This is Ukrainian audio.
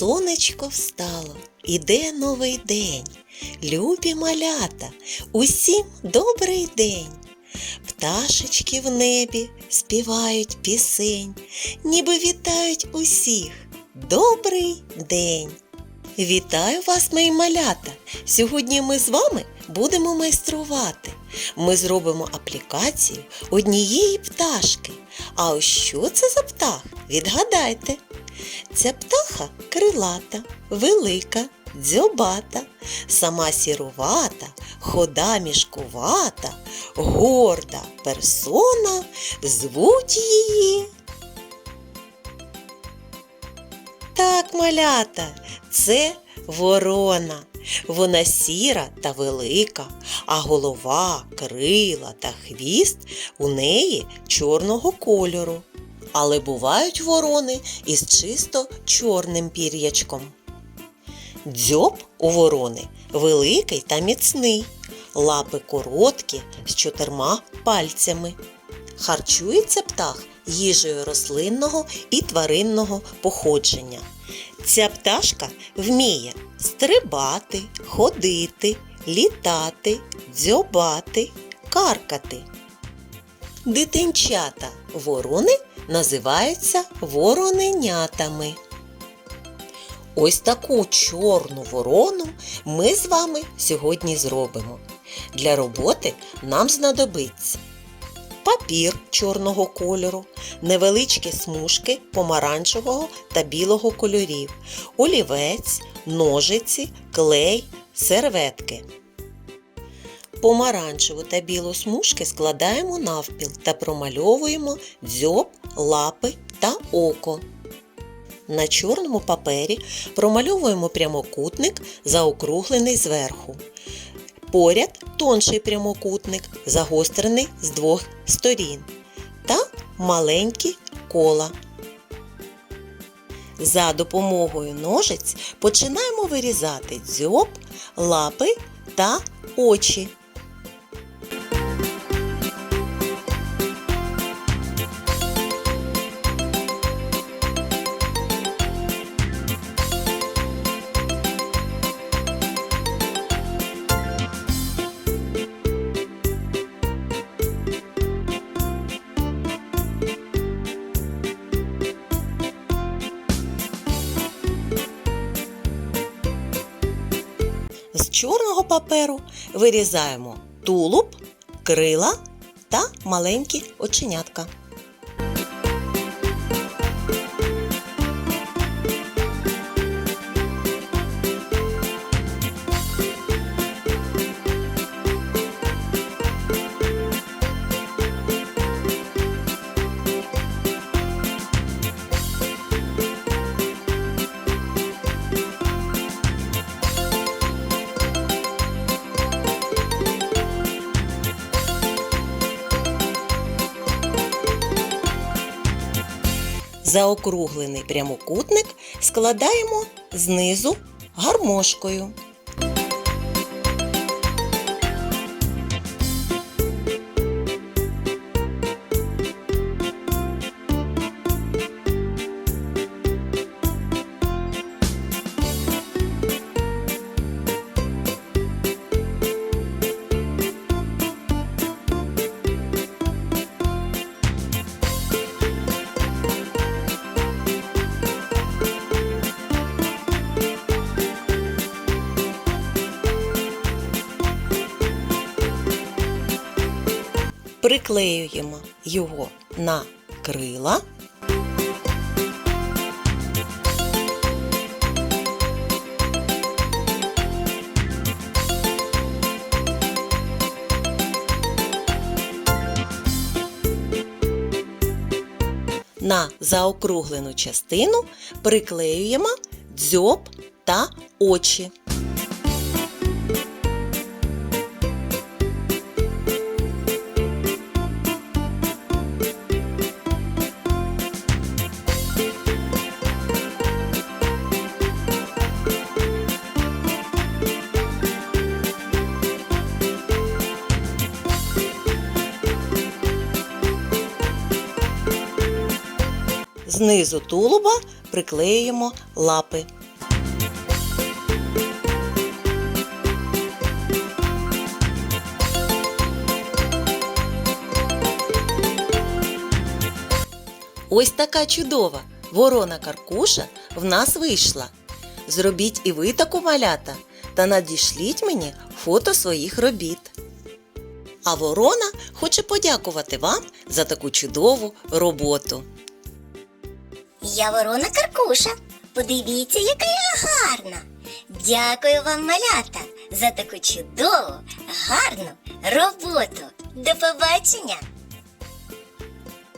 Сонечко встало, іде новий день. Любі малята, усім добрий день. Пташечки в небі співають пісень, ніби вітають усіх. Добрий день! Вітаю вас, мої малята! Сьогодні ми з вами будемо майструвати. Ми зробимо аплікацію однієї пташки. А ось що це за птах? Відгадайте. Ця птаха крилата, велика, дзьобата, сама сірувата, хода мішкувата, горда персона, звуть її. Так, малята, це ворона. Вона сіра та велика, а голова, крила та хвіст у неї чорного кольору. Але бувають ворони із чисто чорним пір'ячком. Дзьоб у ворони великий та міцний, лапи короткі з чотирма пальцями. Харчується птах їжею рослинного і тваринного походження. Ця пташка вміє стрибати, ходити, літати, дзьобати, каркати. Дитинчата ворони називаються вороненятами. Ось таку чорну ворону ми з вами сьогодні зробимо. Для роботи нам знадобиться папір чорного кольору, невеличкі смужки помаранчевого та білого кольорів, олівець, ножиці, клей, серветки. Помаранчеву та білу смужки складаємо навпіл та промальовуємо дзьоб, лапи та око. На чорному папері промальовуємо прямокутник, заокруглений зверху. Поряд тонший прямокутник, загострений з двох сторін. Та маленькі кола. За допомогою ножиць починаємо вирізати дзьоб, лапи та очі. Чорного паперу вирізаємо тулуб, крила та маленькі оченятка. Заокруглений прямокутник складаємо знизу гармошкою. Приклеюємо його на крила. На заокруглену частину приклеюємо дзьоб та очі. знизу тулуба приклеюємо лапи. Ось така чудова ворона каркуша в нас вийшла. Зробіть і ви таку малята та надішліть мені фото своїх робіт. А ворона хоче подякувати вам за таку чудову роботу. Я ворона Каркуша. Подивіться, яка я гарна. Дякую вам, малята, за таку чудову, гарну роботу. До побачення!